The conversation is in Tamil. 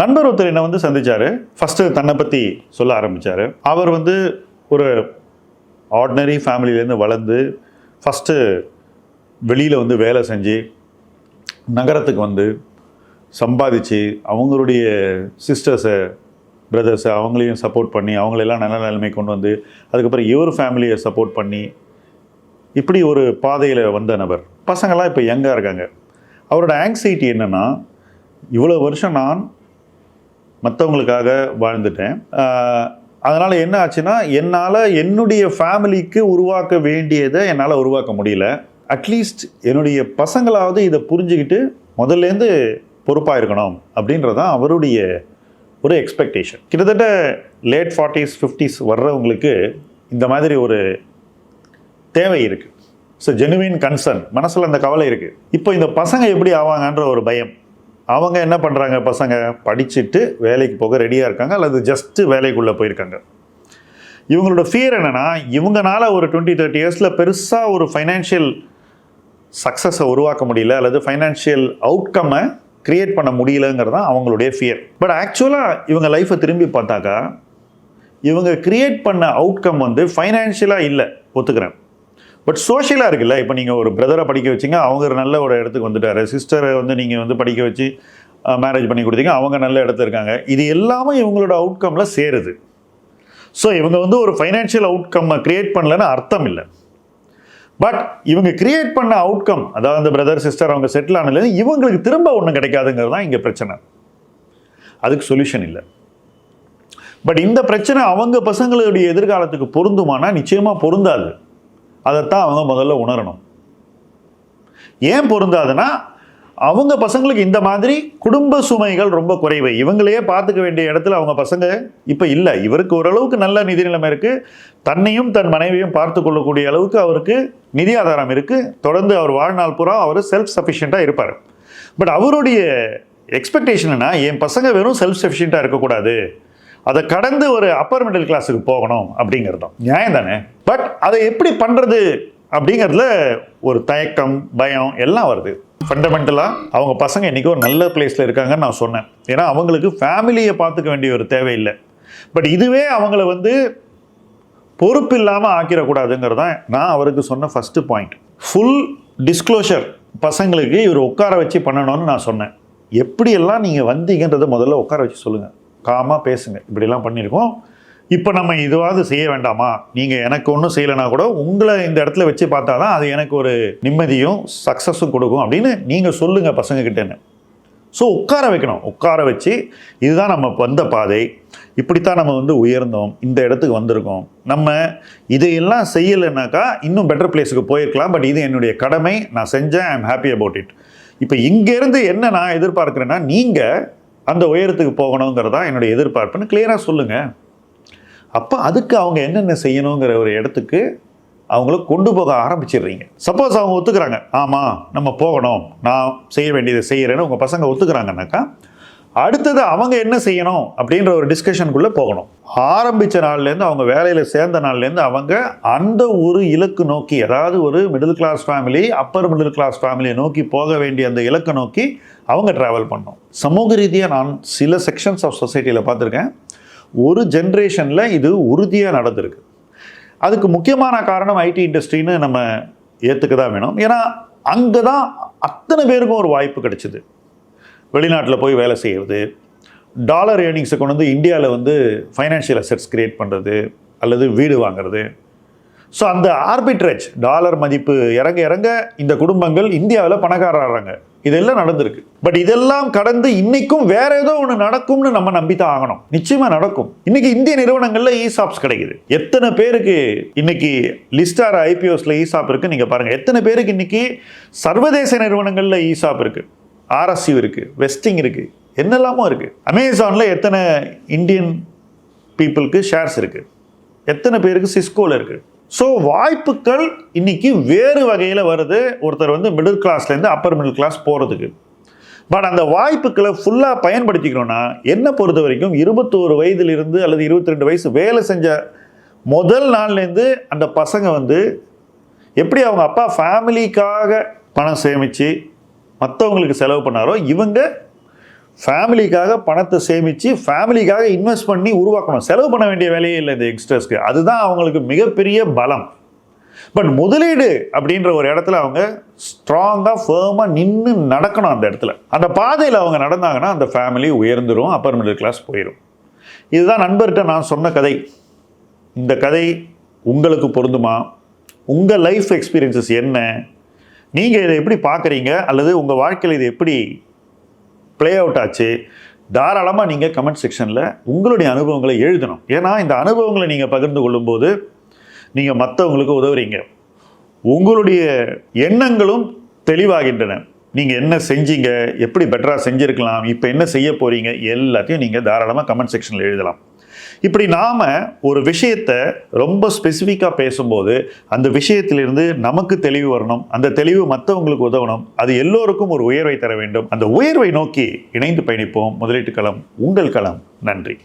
நண்பர் ஒருத்தர் என்னை வந்து சந்திச்சாரு. ஃபர்ஸ்ட் தன்னை பற்றி சொல்ல ஆரம்பிச்சாரு. அவர் வந்து ஒரு ஆர்டினரி ஃபேமிலியிலேருந்து வளர்ந்து ஃபஸ்ட்டு வெளியில் வந்து வேலை செஞ்சு நகரத்துக்கு வந்து சம்பாதிச்சு அவங்களுடைய சிஸ்டர்ஸை பிரதர்ஸை அவங்களையும் சப்போர்ட் பண்ணி அவங்களெல்லாம் நல்ல நிலைமை கொண்டு வந்து அதுக்கப்புறம் இவர் ஃபேமிலியை சப்போர்ட் பண்ணி இப்படி ஒரு பாதையில் வந்த நபர். பசங்களாம் இப்போ யங்காக இருக்காங்க. அவரோட ஆங்ஸைட்டி என்னென்னா இவ்வளோ வருஷம் நான் மற்றவங்களுக்காக வாழ்ந்துட்டேன். அதனால் என்ன ஆச்சுன்னா என்னால் என்னுடைய ஃபேமிலிக்கு உருவாக்க வேண்டியதை என்னால் உருவாக்க முடியல. அட்லீஸ்ட் என்னுடைய பசங்களாவது இதை புரிஞ்சுக்கிட்டு முதல்லேருந்து பொறுப்பாக இருக்கணும் அப்படின்றதான் அவருடைய ஒரு எக்ஸ்பெக்டேஷன் கிட்டத்தட்ட லேட் ஃபார்ட்டிஸ் ஃபிஃப்டிஸ் வர்றவங்களுக்கு இந்த மாதிரி ஒரு தேவை இருக்குது ஸோ ஜெனுவின் கன்சர்ன் மனசில் அந்த கவலை இருக்குது இப்போ இந்த பசங்க எப்படி ஆவாங்கன்ற ஒரு பயம். அவங்க என்ன பண்ணுறாங்க பசங்க படிச்சுட்டு வேலைக்கு போக ரெடியாக இருக்காங்க அல்லது ஜஸ்ட்டு வேலைக்குள்ளே போயிருக்காங்க. இவங்களோட ஃபியர் என்னென்னா இவங்களால ஒரு டுவெண்ட்டி தேர்ட்டி இயர்ஸில் பெருசாக ஒரு ஃபைனான்ஷியல் சக்ஸஸை உருவாக்க முடியல அல்லது ஃபைனான்ஷியல் அவுட்கம்மை க்ரியேட் பண்ண முடியலங்கிறது தான் அவங்களுடைய ஃபியர் பட் ஆக்சுவலாக இவங்க லைஃப்பை திரும்பி பார்த்தாக்கா இவங்க க்ரியேட் பண்ண அவுட்கம் வந்து ஃபைனான்ஷியலாக இல்லை ஒத்துக்கிறேன். பட் சோஷியலாக இருக்குல்ல இப்போ நீங்கள் ஒரு பிரதரை படிக்க வச்சிங்க அவங்க ஒரு நல்ல ஒரு இடத்துக்கு வந்துட்டார். சிஸ்டரை வந்து நீங்கள் வந்து படிக்க வச்சு மேரேஜ் பண்ணி கொடுத்தீங்க அவங்க நல்ல இடத்துல இருக்காங்க. இது எல்லாமே இவங்களோட அவுட்கமில் சேருது. ஸோ இவங்க வந்து ஒரு ஃபைனான்ஷியல் அவுட்கம்மை க்ரியேட் பண்ணலன்னு அர்த்தம் இல்லை. பட் இவங்க கிரியேட் பண்ண அவுட்கம் அதாவது அந்த பிரதர் சிஸ்டர் அவங்க செட்டில் ஆனதுலேருந்து இவங்களுக்கு திரும்ப ஒன்றும் கிடைக்காதுங்கிறது தான் இங்கே பிரச்சனை. அதுக்கு சொல்யூஷன் இல்லை. பட் இந்த பிரச்சனை அவங்க பசங்களுடைய எதிர்காலத்துக்கு பொருந்துமானா நிச்சயமாக பொருந்தாது. அதைத்தான் அவங்க முதல்ல உணரணும். ஏன் பொருந்தாதுன்னா அவங்க பசங்களுக்கு இந்த மாதிரி குடும்ப சுமைகள் ரொம்ப குறைவு. இவங்களையே பார்த்துக்க வேண்டிய இடத்துல அவங்க பசங்க இப்போ இல்லை. இவருக்கு ஓரளவுக்கு நல்ல நிதி நிலைமை இருக்குது தன்னையும் தன் மனைவியும் பார்த்து கொள்ளக்கூடிய அளவுக்கு அவருக்கு நிதி ஆதாரம் இருக்குது தொடர்ந்து அவர் வாழ்நாள் பூரா அவர் செல்ஃப் சஃபிஷியண்ட்டாக இருப்பார். பட் அவருடைய எக்ஸ்பெக்டேஷன் என் பசங்க வெறும் செல்ஃப் சஃபிஷியண்ட்டாக இருக்கக்கூடாது. அதை கடந்து ஒரு அப்பர் மிடில் கிளாஸுக்கு போகணும் அப்படிங்கிறது தான் நியாயம் தானே? பட் அதை எப்படி பண்ணுறது அப்படிங்கிறதுல ஒரு தயக்கம் பயம் எல்லாம் வருது. ஃபண்டமெண்டலாக அவங்க பசங்க இன்றைக்கி ஒரு நல்ல பிளேஸில் இருக்காங்கன்னு நான் சொன்னேன். ஏன்னா அவங்களுக்கு ஃபேமிலியை பார்த்துக்க வேண்டிய ஒரு தேவையில்லை. பட் இதுவே அவங்கள வந்து பொறுப்பு இல்லாமல் ஆக்கிடக்கூடாதுங்கிறது தான் நான் அவருக்கு சொன்ன ஃபஸ்ட்டு பாயிண்ட் ஃபுல் டிஸ்க்ளோஷர் பசங்களுக்கு இவர் உட்கார வச்சு பண்ணணும்னு நான் சொன்னேன். எப்படியெல்லாம் நீங்கள் வந்தீங்கன்றதை முதல்ல உட்கார வச்சு சொல்லுங்கள் காமாக பேசுங்க. இப்படிலாம் பண்ணியிருக்கோம். இப்போ நம்ம இதுவாவது செய்ய வேண்டாமா? நீங்கள் எனக்கு ஒன்றும் செய்யலைனா கூட உங்களை இந்த இடத்துல வச்சு பார்த்தா தான் அது எனக்கு ஒரு நிம்மதியும் சக்ஸஸும் கொடுக்கும் அப்படின்னு நீங்கள் சொல்லுங்கள் பசங்கக்கிட்டேன்னு ஸோ உட்கார வைக்கணும். உட்கார வச்சு இதுதான் நம்ம வந்த பாதை. இப்படித்தான் நம்ம வந்து உயர்ந்தோம். இந்த இடத்துக்கு வந்திருக்கோம். நம்ம இதையெல்லாம் செய்யலைனாக்கா இன்னும் பெட்டர் பிளேஸுக்கு போயிருக்கலாம். பட் இது என்னுடைய கடமை. நான் செஞ்சேன். I am happy about it இப்போ இங்கேருந்து என்ன நான் எதிர்பார்க்குறேன்னா நீங்கள் அந்த உயரத்துக்கு போகணுங்கிறதா என்னுடைய எதிர்பார்ப்புன்னு கிளியராக சொல்லுங்கள் அப்போ அதுக்கு அவங்க என்னென்ன செய்யணுங்கிற ஒரு இடத்துக்கு அவங்கள கொண்டு போக ஆரம்பிச்சிடுறீங்க. சப்போஸ் அவங்க ஒத்துக்கிறாங்க. ஆமாம் நம்ம போகணும். நான் செய்ய வேண்டியதை செய்கிறேன்னு உங்கள் பசங்க ஒத்துக்கிறாங்கனாக்கா அடுத்தது அவங்க என்ன செய்யணும் அப்படின்ற ஒரு டிஸ்கஷனுக்குள்ளே போகணும். ஆரம்பித்த நாள்லேருந்து அவங்க வேலையில் சேர்ந்த நாள்லேருந்து அவங்க அந்த ஒரு இலக்கு நோக்கி அதாவது ஒரு middle class family upper middle class ஃபேமிலியை நோக்கி போக வேண்டிய அந்த இலக்கை நோக்கி அவங்க ட்ராவல் பண்ணணும். சமூக ரீதியாக நான் சில செக்ஷன்ஸ் ஆஃப் சொசைட்டியில் பார்த்துருக்கேன். ஒரு ஜென்ரேஷனில் இது உறுதியாக நடந்திருக்கு. அதுக்கு முக்கியமான காரணம் ஐடி இண்டஸ்ட்ரின்னு நம்ம ஏற்றுக்க தான் வேணும். ஏன்னா அங்கே தான் அத்தனை பேருக்கும் ஒரு வாய்ப்பு கிடைச்சிது. வெளிநாட்டில் போய் வேலை செய்கிறது டாலர் ஏர்னிங்ஸை கொண்டு வந்து இந்தியாவில் வந்து ஃபைனான்ஷியல் அசெட்ஸ் க்ரியேட் பண்ணுறது அல்லது வீடு வாங்குறது. ஸோ அந்த ஆர்பிட்ரேஜ் டாலர் மதிப்பு இறங்க இறங்க இந்த குடும்பங்கள் இந்தியாவில் பணக்காரராகிறாங்க இதெல்லாம் நடந்திருக்கு. பட் இதெல்லாம் கடந்து இன்னைக்கும் வேற ஏதோ ஒன்று நடக்கும்னு நம்ம நம்பி தான் ஆகணும். நிச்சயமா நடக்கும். இன்னைக்கு இந்திய நிறுவனங்கள்ல இசாப்ஸ் கிடைக்குது. எத்தனை பேருக்கு இன்னைக்கு லிஸ்டார் ஐபிஓஸ்ல இசாப் இருக்கு நீங்க பாருங்க. எத்தனை பேருக்கு இன்னைக்கு சர்வதேச நிறுவனங்கள்ல இசாப் இருக்கு? ஆர்எஸ்யூ இருக்குது வெஸ்டிங் இருக்குது என்னெல்லாமோ இருக்குது அமேசானில் எத்தனை இந்தியன் பீப்புளுக்கு ஷேர்ஸ் இருக்குது எத்தனை பேருக்கு சிஸ்கோவில் இருக்குது ஸோ வாய்ப்புகள் இன்னைக்கு வேறு வகையில் வருது. ஒருத்தர் வந்து மிடில் கிளாஸ்லேருந்து அப்பர் மிடில் கிளாஸ் போகிறதுக்கு பட் அந்த வாய்ப்புகளை ஃபுல்லாக பயன்படுத்திக்கணும்னா என்னை பொறுத்த வரைக்கும் இருபத்தோரு வயதிலிருந்து அல்லது இருபத்தி ரெண்டு வயசு வேலை செஞ்ச முதல் நாள்லேருந்து அந்த பசங்க வந்து எப்படி அவங்க அப்பா ஃபேமிலிக்காக பணம் சேமித்து மற்றவங்களுக்கு செலவு பண்ணாரோ இவங்க ஃபேமிலிக்காக பணத்தை சேமித்து ஃபேமிலிக்காக இன்வெஸ்ட் பண்ணி உருவாக்கணும். செலவு பண்ண வேண்டிய வேலையே இல்லை இந்த யங்ஸ்டர்ஸ்க்கு. அதுதான் அவங்களுக்கு மிகப்பெரிய பலம். பட் முதலீடு அப்படின்ற ஒரு இடத்துல அவங்க ஸ்ட்ராங்காக ஃபேர்மாக நின்று நடக்கணும் அந்த இடத்துல. அந்த பாதையில் அவங்க நடந்தாங்கன்னா அந்த ஃபேமிலி உயர்ந்துடும் அப்பர் மிடில் கிளாஸ் போயிடும் இதுதான் நண்பர்கிட்ட நான் சொன்ன கதை. இந்த கதை உங்களுக்கு பொருந்துமா? உங்கள் லைஃப் எக்ஸ்பீரியன்சஸ் என்ன? நீங்கள் இதை எப்படி பார்க்குறீங்க? அல்லது உங்கள் வாழ்க்கையில் இது எப்படி ப்ளே அவுட் ஆச்சு? தாராளமாக நீங்கள் கமெண்ட் செக்ஷனில் உங்களுடைய அனுபவங்களை எழுதணும். ஏன்னா இந்த அனுபவங்களை நீங்கள் பகிர்ந்து கொள்ளும்போது நீங்கள் மற்றவங்களுக்கு உதவுறீங்க. உங்களுடைய எண்ணங்களும் தெளிவாகின்றன. நீங்கள் என்ன செஞ்சீங்க? எப்படி பெட்டராக செஞ்சுருக்கலாம்? இப்போ என்ன செய்ய போகிறீங்க எல்லாத்தையும் நீங்கள் தாராளமாக கமெண்ட் செக்ஷனில் எழுதலாம். இப்படி நாம் ஒரு விஷயத்தை ரொம்ப ஸ்பெசிஃபிக்காக பேசும்போது அந்த விஷயத்திலிருந்து நமக்கு தெளிவு வரணும் அந்த தெளிவு மற்றவங்களுக்கு உதவணும் அது எல்லோருக்கும் ஒரு உயர்வை தர வேண்டும். அந்த உயர்வை நோக்கி இணைந்து பயணிப்போம். முதலீட்டு களம் உங்கள் களம். நன்றி.